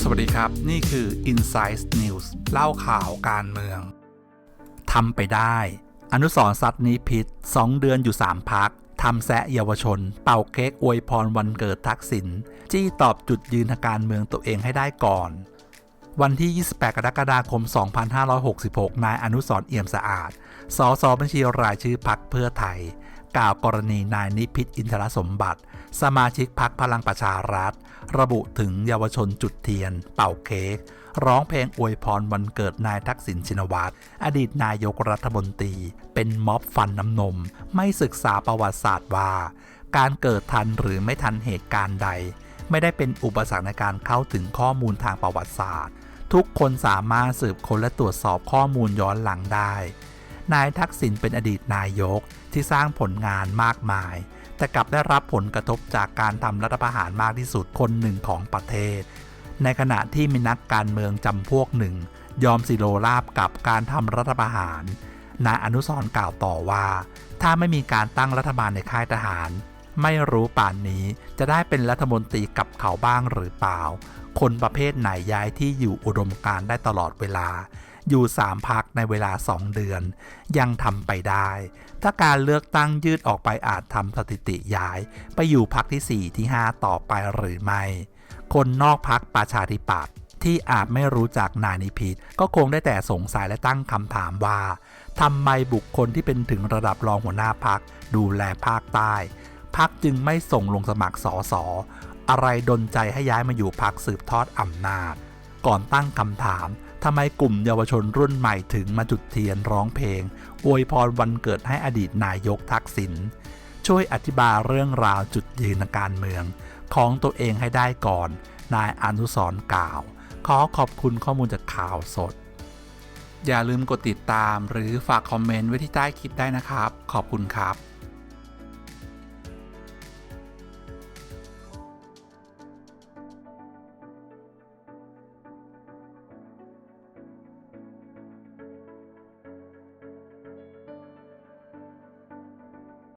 สวัสดีครับ นี่คือ Insight News เล่าข่าวการเมืองทำไปได้ อนุสรณ์สัตว์นี้พิษ 2 เดือนอยู่ 3 พักทำแซะเยาวชน เป่าเค้กอวยพรวันเกิดทักษิณจี้ตอบจุดยืนทางการเมืองตัวเองให้ได้ก่อน วันที่ 28 กรกฎาคม 2566 นายอนุสรณ์เอี่ยมสะอาด สสบัญชีรายชื่อพักเพื่อไทย กล่าวกรณีนายนิพิษอินทรสมบัติ สมาชิกพักพลังประชารัฐ ระบุถึงเยาวชนจุดเทียน เป่าเค้กร้องเพลงอวยพรวันเกิดนายทักษิณชินวัตรอดีตนายกรัฐมนตรี เป็นม็อบฟันน้ำนม ไม่ศึกษาประวัติศาสตร์ว่า การเกิดทันหรือไม่ทันเหตุการณ์ใด ไม่ได้เป็นอุปสรรคในการเข้าถึงข้อมูลทางประวัติศาสตร์ ทุกคนสามารถสืบค้นและตรวจสอบข้อมูลย้อนหลังได้ นายทักษิณเป็นอดีตนายกที่สร้างผลงานมากมาย แต่กลับได้รับผลกระทบจากการทำรัฐประหารมากที่สุดคนหนึ่งของประเทศ ในขณะที่มีนักการเมืองจำพวกหนึ่ง ยอมสิโรราบกับการทำรัฐประหารนายอนุสร์กล่าวต่อว่า ถ้าไม่มีการตั้งรัฐบาลในค่ายทหาร ไม่รู้ป่านนี้จะได้เป็นรัฐมนตรีกับเขาบ้างหรือเปล่า คนประเภทไหนย้ายที่อยู่อุดมการได้ตลอดเวลา อยู่สามพักในเวลาสองเดือน ยังทำไปได้ ถ้าการเลือกตั้งยืดออกไปอาจทำสถิติย้าย ไปอยู่พักที่ 4 ที่ 5 ต่อไปหรือไม่ คนนอกพักประชาธิปัตย์ที่อาจไม่รู้จักนายนิพิษก็คงได้แต่สงสัยและตั้งคำถามว่าทำไมบุคคลที่เป็นถึงระดับรองหัวหน้าพักดูแลภาคใต้พักจึงไม่ส่งลงสมัครสอสออะไรดนใจให้ย้ายมาอยู่พักสืบทอดอำนาจ ก่อนตั้งคำถาม ทำไมกลุ่มเยาวชนรุ่นใหม่ถึงมาจุดเทียนร้องเพลงอวยพรวันเกิดให้อดีตนายกทักษิณช่วยอธิบายเรื่องราวจุดยืนทางการเมือง ของตัวเองให้ได้ก่อน นายอนุสรกล่าว ขอขอบคุณข้อมูลจากข่าวสด อย่าลืมกดติดตามหรือฝากคอมเมนต์ไว้ที่ใต้คลิปได้นะครับ ขอบคุณครับ